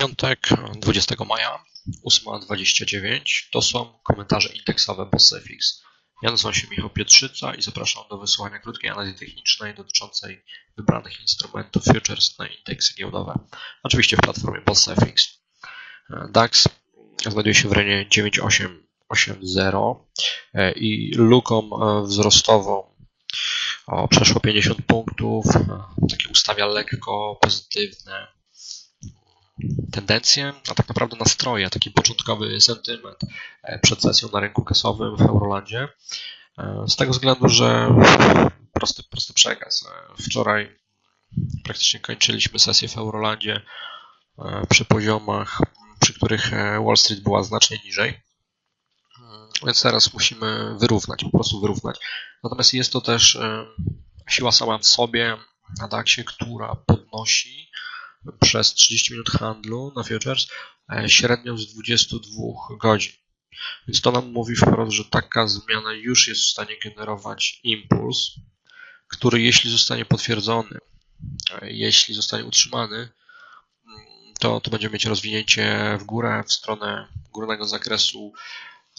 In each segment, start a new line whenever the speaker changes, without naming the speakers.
Piątek, 20 maja, 8.29. To są komentarze indeksowe BossFX. Ja nazywam się Michał Pietrzyca i zapraszam do wysłuchania krótkiej analizy technicznej dotyczącej wybranych instrumentów futures na indeksy giełdowe. Oczywiście w platformie BossFX. DAX znajduje się w rejonie 9880 i luką wzrostową o przeszło 50 punktów. Takie ustawia lekko pozytywne tendencje, a tak naprawdę nastroje, taki początkowy sentyment e, przed sesją na rynku kasowym w Eurolandzie. E, z tego względu, że prosty, prosty przekaz. E, wczoraj praktycznie kończyliśmy sesję w Eurolandzie przy poziomach, przy których Wall Street była znacznie niżej. Więc teraz musimy wyrównać, po prostu wyrównać. Natomiast jest to też siła sama w sobie na DAXie, która podnosi przez 30 minut handlu na futures e, średnią z 22 godzin. Więc to nam mówi wprost, że taka zmiana już jest w stanie generować impuls, który jeśli zostanie potwierdzony, e, jeśli zostanie utrzymany, to, to będziemy mieć rozwinięcie w górę, w stronę górnego zakresu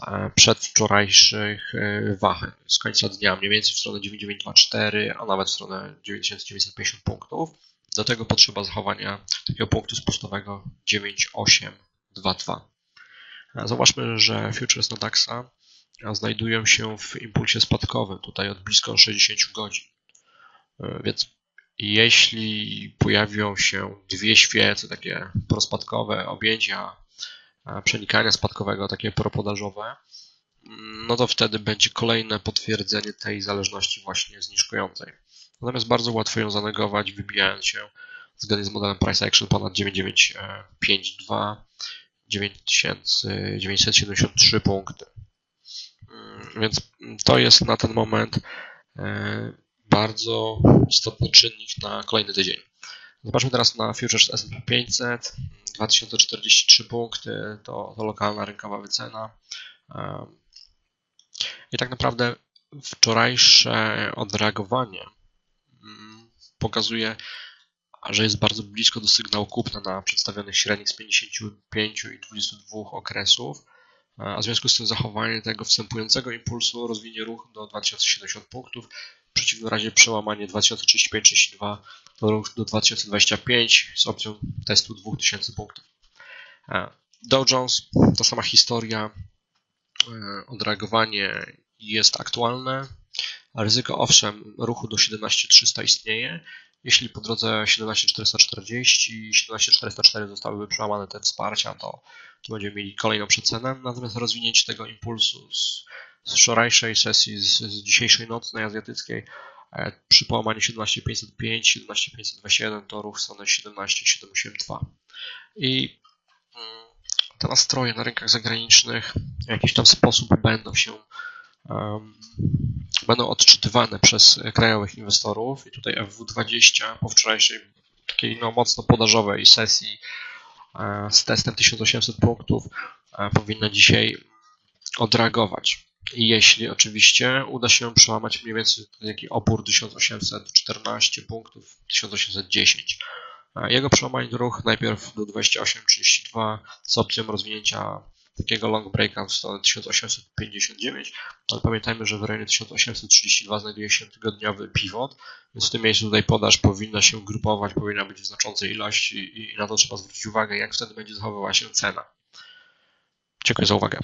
e, przedwczorajszych wahań z końca dnia, mniej więcej w stronę 9924, a nawet w stronę 9950 punktów. Do tego potrzeba zachowania takiego punktu spustowego 9822. Zobaczmy, że futures na DAXa znajdują się w impulsie spadkowym, tutaj od blisko 60 godzin. Więc jeśli pojawią się dwie świece, takie prospadkowe objęcia przenikania spadkowego, takie propodażowe, no to wtedy będzie kolejne potwierdzenie tej zależności właśnie zniżkującej. Natomiast bardzo łatwo ją zanegować, wybijając się zgodnie z modelem price action ponad 9952, 9973 punkty. Mm, więc to jest na ten moment e, bardzo istotny czynnik na kolejny tydzień. Zobaczmy teraz na futures S&P 500, 2043 punkty, to, to lokalna rynkowa wycena. E, I tak naprawdę wczorajsze odreagowanie pokazuje, że jest bardzo blisko do sygnału kupna na przedstawionych średnich z 55 i 22 okresów, a w związku z tym zachowanie tego wstępującego impulsu rozwinie ruch do 2070 punktów, w przeciwnym razie przełamanie 2035-32 to ruch do 2025 z opcją testu 2000 punktów. Dow Jones, ta sama historia, e, odreagowanie jest aktualne, Ryzyko owszem ruchu do 17300 istnieje. Jeśli po drodze 17440 i 17404 zostałyby przełamane te wsparcia, to, to będziemy mieli kolejną przecenę. Natomiast rozwinięcie tego impulsu z, z wczorajszej sesji, z, z dzisiejszej nocnej azjatyckiej e, przy połamaniu 17505, 17527 to ruch w stronę 17782. I mm, te nastroje na rynkach zagranicznych w jakiś tam sposób będą się będą odczytywane przez krajowych inwestorów i tutaj FW20 po wczorajszej takiej no, mocno podażowej sesji e, z testem 1800 punktów e, powinna dzisiaj odreagować. I jeśli oczywiście uda się przełamać mniej więcej taki opór 1814 punktów, 1810. E, jego przełamanie ruch najpierw do 28,32 z opcją rozwinięcia takiego long breaka w stronę 1859, ale pamiętajmy, że w rejonie 1832 znajduje się tygodniowy pivot, więc w tym miejscu tutaj podaż powinna się grupować, powinna być w znaczącej ilości i na to trzeba zwrócić uwagę, jak wtedy będzie zachowywała się cena. Dziękuję za uwagę.